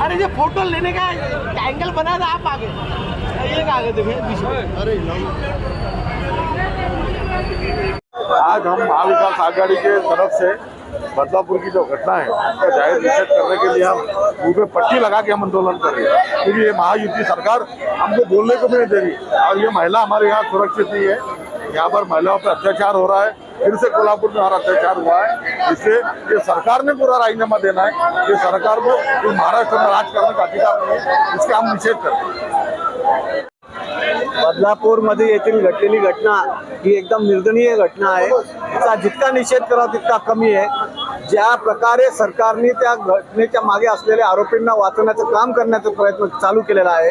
अरे ये फ़ोटो लेने का एंगल बना था आप आगे ये आगे देखिए अरे आज हम महाविकास आघाड़ी के तरफ़ से बदलापुर की जो घटना है, उसका ज़ाहिर निषेध करने के लिए हम मुँह पे पट्टी लगा के हम आंदोलन कर रहे हैं। क्योंकि ये महायुति सरकार हमको बोलने को भी नहीं दे रही। और ये महिला हमारे यहाँ सुरक्षित नहीं है। यहाँ पर महिलाओं पर अत्याचार हो रहा है। फिर से कोल्हापुर में हमारा अत्याचार हुआ है। इससे ये सरकार ने पूरा राजीनामा देना है। ये सरकार को महाराष्ट्र में राज करने का अधिकार नहीं है। इसका हम निषेध करते हैं। बदलापूरमध्ये येथील घडलेली घटना ही एकदम निर्दनीय घटना आहे. त्याचा जितका निषेध करा तितका कमी आहे. ज्या प्रकारे सरकारने त्या घटनेच्या मागे असलेल्या आरोपींना वाचवण्याचं काम करण्याचा प्रयत्न चालू केलेला आहे.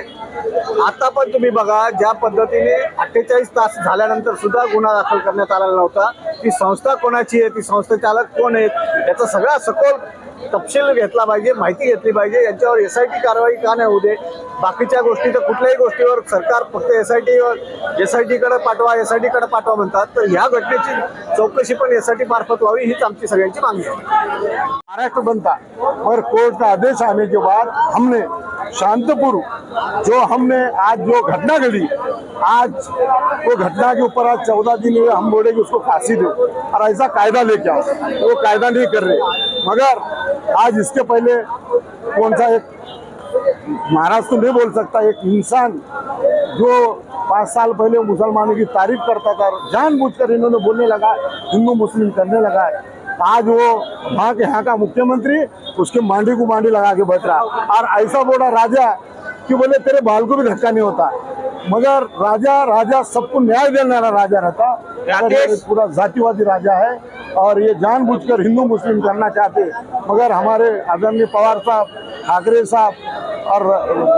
आता पण तुम्ही बघा ज्या पद्धतीने अठ्ठेचाळीस तास झाल्यानंतर सुद्धा गुन्हा दाखल करण्यात आलेला नव्हता. ती संस्था कोणाची आहे ती संस्था चालक कोण आहेत याचा सगळा सखोल तपशील घेतला पाहिजे माहिती घेतली पाहिजे यांच्यावर एस आय टी कारवाई का नाही होऊ दे? बाकीच्या गोष्टी तर कुठल्याही गोष्टीवर सरकार फक्त एस आय टीवर एस आय टीकडे पाठवा एस आय टीकडे पाठवा म्हणतात. तर ह्या घटनेची चौकशी पण एस आय टी मार्फत व्हावी हीच आमची सगळ्यांची मागणी आहे. महाराष्ट्र बनता पर कोर्ट का आदेश आने के बाद हमने शांतपुर, जो हमने आज जो घटना घड़ी आज वो घटना के ऊपर आज चौदह दिन हुए, हम बोले कि उसको फांसी दो और ऐसा कायदा लेके आओ। वो कायदा नहीं कर रहे। मगर आज इसके पहले कौन सा एक, महाराज तो नहीं बोल सकता, एक इंसान जो पाँच साल पहले मुसलमानों की तारीफ़ करता था जानबूझकर इन्होंने बोलने लगा, हिंदू मुस्लिम करने लगा है। आज वो वहाँ के यहाँ का मुख्यमंत्री उसके मांडी को मांडी लगा के बैठ रहा और ऐसा बोला राजा कि बोले तेरे बाल को भी धक्का नहीं होता। मगर राजा राजा सबको न्याय देने वाला राजा रहता। पूरा जातिवादी राजा है। और ये जानबूझकर हिंदू मुस्लिम करना चाहते। मगर हमारे आदरणीय पवार साहब ठाकरे साहब और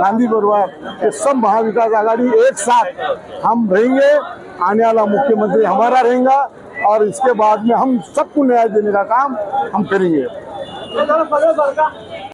गांधी परिवार ये सब महाविकास आघाड़ी एक साथ हम रहेंगे। आने वाला मुख्यमंत्री हमारा रहेगा। और इसके बाद में हम सबको न्याय देने का काम हम करेंगे।